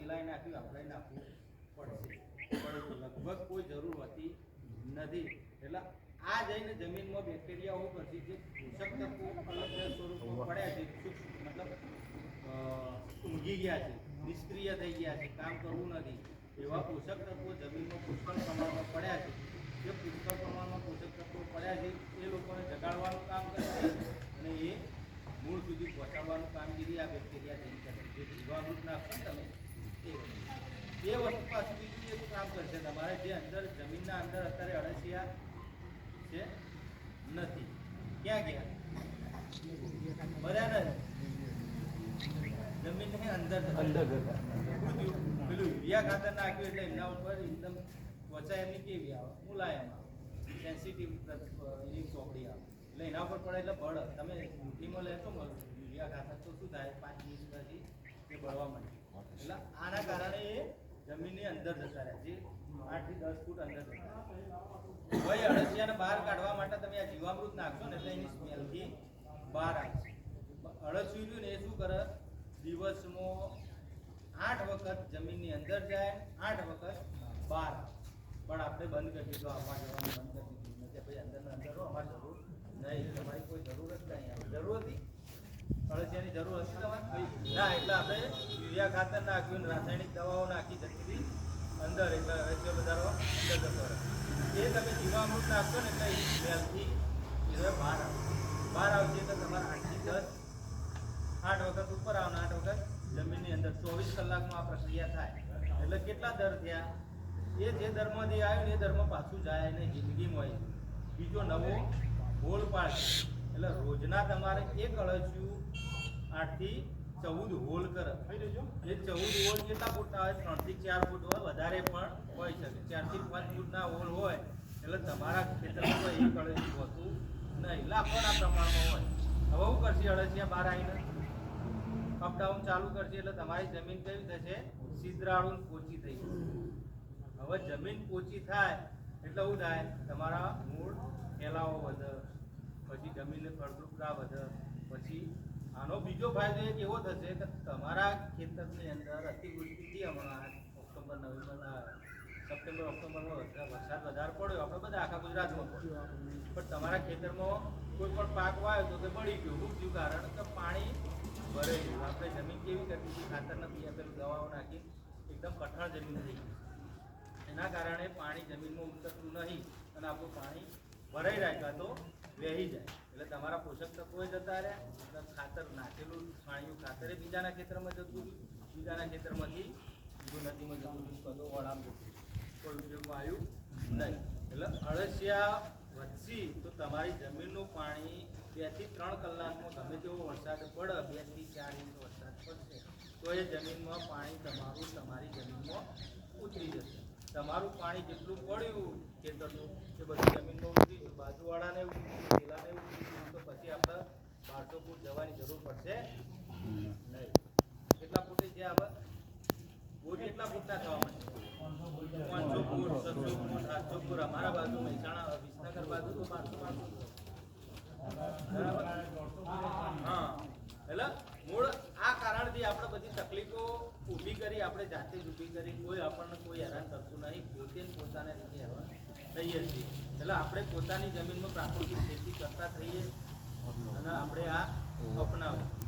પેલાએ નાખ્યું, આપણે નાખવું પડશે. પરંતુ લગભગ કોઈ જરૂર હોતી નથી. એટલે આ જઈને જમીનમાં બેક્ટેરિયાઓ પછી જે પોષક તત્વો અલગ સ્વરૂપમાં પડ્યા છે મતલબ ઊંઘી ગયા છે, નિષ્ક્રિય થઈ ગયા છે, કામ કરવું નથી, એવા પોષક તત્વો જમીનમાં પુષ્કળ પ્રમાણમાં પડ્યા છે. જે પુષ્કળ પ્રમાણમાં પોષક તત્વો પડ્યા છે, એ લોકોને જગાડવાનું કામ કરે છે અને એ મૂળ સુધી પહોંચાડવાનું કામગીરી આ બેક્ટેરિયા કરે છે જે જીવામૃત નાખશો તમે એ વસ્તુ. એ વસ્તુ પાછું બીજું એક કામ કરશે. તમારે જે અંદર જમીનના અંદર અત્યારે અળસિયા છે નથી. ક્યાં ગયા? બધા નથી જમીનની અંદર? પેલું યુરિયા ખાતર નાખ્યું એટલે એમના ઉપર એકદમ ત્વચા એમની કેવી આવે? મુલાયમ આવે. સેન્સિટિવ એની ચોપડી આવે. એટલે એના ઉપર પડે એટલે બળ. તમે મુઠ્ઠીમાં લેશો યુરિયા ખાતર તો શું થાય? પાંચ દિવસ પછી એ બળવા માંડે. આના કારણે એ જમીનની અંદર જતા રહે જે આઠથી દસ ફૂટ અંદર જતા અળસિયાને બહાર કાઢવા માટે તમે આ જીવામૃત નાખશો ને એટલે એની સ્મેલથી બહાર આવશે અળસિયું રહ્યું ને એ શું કરે? દિવસમાં આઠ વખત જમીનની અંદર જાય, આઠ વખત બહાર પણ આપણે બંધ કરી દીધું આવવા જવાનું બંધ કરી દીધું. નથી ભાઈ અંદર અંદર રહો અમારે જરૂર નહીં. તમારી કોઈ જરૂર જ નહીં. જરૂર હતી? અળસિયાની જરૂર હતી તમારે? ના, એટલે આપણે યુરિયા ખાતર નાખ્યું રાસાયણિક દવાઓ નાખી જતી અંદર, એટલે અળસિયો વધારો અંદર એ તમે જીવામૃત નાખશો ને એટલે વેલથી બહાર આવશે. બહાર આવશે તો તમારે આઠથી દસ, આઠ વખત ઉપર આવે આઠ વખત જમીનની અંદર ચોવીસ કલાકમાં આ પ્રક્રિયા થાય. એટલે કેટલા દર થયા? એ જે દરમાંથી આવ્યું ને એ દરમાં પાછું જાય અને જિંદગીમાં. બીજો નવો હોલ પાડે એટલે રોજના તમારે એક અળસિયું આઠથી ચૌદ હોલ કરે. એ ચૌદ હોલ કેટલા ફૂટના હોય ત્રણથી ચાર ફૂટ હોય વધારે પણ હોય શકે. ચારથી પાંચ ફૂટના હોલ હોય એટલે તમારા ખેતરમાં એ અળસિયું હોતું નહીં. લાખોના પ્રમાણમાં હોય. હવે શું કરશે અળસિયા બહાર આવીને? અપડાઉન ચાલુ કરશે એટલે તમારી જમીન કેવી થશે? સિદ્રાળુ પોચી થઈ જશે. હવે જમીન પોચી થાય એટલે એવું થાય? તમારા મૂળ ફેલાવો વધે પછી જમીનની ફળદ્રુપતા વધે પછી આનો બીજો ફાયદો એક એવો થશે કે તમારા ખેતરની અંદર અતિવૃષ્ટિથી હમણાં ઓક્ટોબર નવેમ્બરના સપ્ટેમ્બર, ઓક્ટોબરમાં વરસાદ વધારે પડ્યો. આપણે બધા આખા ગુજરાતમાં પડ્યો. પણ તમારા ખેતરમાં કોઈ પણ પાક વાયો તો તે બળી ગયો. ખૂબ થયું? કારણ કે પાણી ભરે ગયું. આપણે જમીન કેવી કરતી હતી ખાતર નથી. આપેલું દવાઓ નાખી એકદમ કઠણ જમીન થઈ ગઈ. એના કારણે પાણી જમીનમાં ઉતરતું નહીં અને આપણું પાણી ભરાઈ રાખ્યા તો વહી જાય. એટલે તમારા પોષક તત્વો જતા રહ્યા. ખાતર નાખેલું, છાણિયું ખાતરે બીજાના ખેતરમાં જતું, બીજાના ખેતરમાંથી બીજું નદીમાં જતું કદો વળામ જતું. કોઈ ઉપયોગમાં આવ્યું નહીં. એટલે અળસિયા વધશી તો તમારી જમીનનું પાણી બેથી ત્રણ કલાકમાં ગમે તેવો વરસાદ પડે, બેથી ચાર ઇંચ વરસાદ પડશે, તો એ જમીનમાં પાણી તમારું તમારી જમીનમાં ઉતરી જશે. તમારું પાણી જેટલું પડ્યું ખેતરનું એ બધું જમીનમાં ઉતરી ગયું બાજુવાળાને ઉતરી ગયું પેલાને ઉતરી ગયું તો પછી આપણે બારસો ફૂટ જવાની જરૂર પડશે નહીં વિસનગર મૂળ આ કારણથી આપણે બધી તકલીફો ઊભી કરી, આપણે જાતે જ ઊભી કરી, કોઈ આપણને કોઈ હેરાન કરતું નહીં, પોતે ને પોતાને રીતે હેરાન થઈએ છીએ. એટલે આપણે પોતાની જમીનમાં પ્રાકૃતિક ખેતી કરતા થઈએ અને આપણે આ અપનાવીએ.